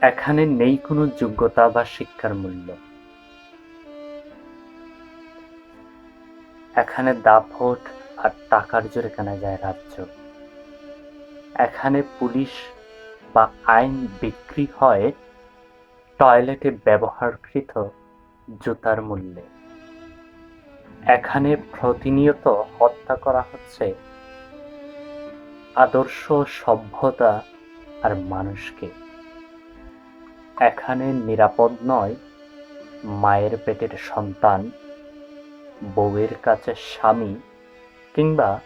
এখানে নেই কোনো যোগ্যতা বা শিক্ষার মূল্য। এখানে দাপট আর টাকার জোরে কেনা যায় রাজ্য। এখানে পুলিশ বা আইন বিক্রি হয় টয়লেটে ব্যবহারকৃত জুতার মূল্যে। এখানে প্রতিনিয়ত হত্যা করা হচ্ছে আদর্শ সভ্যতা আর মানুষকে। এখানে নিরাপদ নয়। মায়ের পেটের সন্তান, বউয়ের কাছে স্বামী কিংবা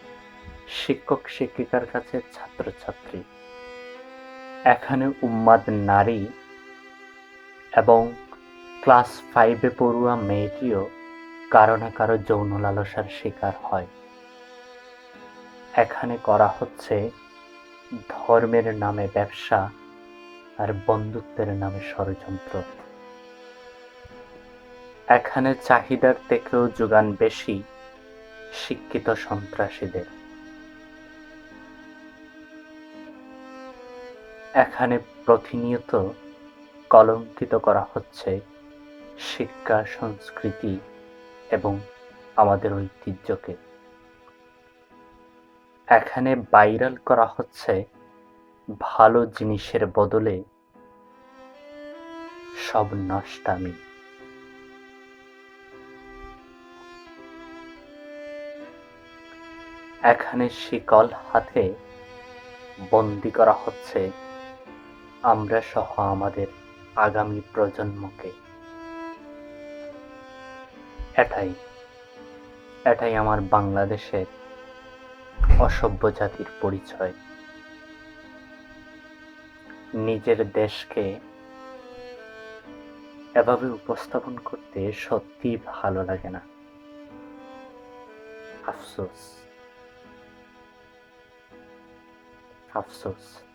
শিক্ষক শিক্ষিকার কাছে ছাত্রছাত্রী। এখানে উম্মাদ নারী এবং ক্লাস ফাইভে পড়ুয়া মেয়েটিও কারও না কারও যৌন লালসার শিকার হয়। এখানে করা হচ্ছে ধর্মের নামে ব্যবসা আর বন্ধুত্বের নামে ষড়যন্ত্র। এখানে চাহিদার থেকেও যোগান বেশি শিক্ষিত সন্ত্রাসীদের। এখানে প্রতিনিয়ত কলঙ্কিত করা হচ্ছে শিক্ষা, সংস্কৃতি এবং আমাদের ঐতিহ্যকে। এখানে ভাইরাল করা হচ্ছে ভালো জিনিসের বদলে সব নষ্টামি এখানে শিকল হাতে বন্দি করা হচ্ছে। আমরা সহ আমাদের আগামী প্রজন্মকে। এটাই এটাই আমার বাংলাদেশের অসভ্য জাতির পরিচয়। নিজের দেশকে এভাবে উপস্থাপন করতে সত্যি ভালো লাগে না। আফসোস। আফসোস।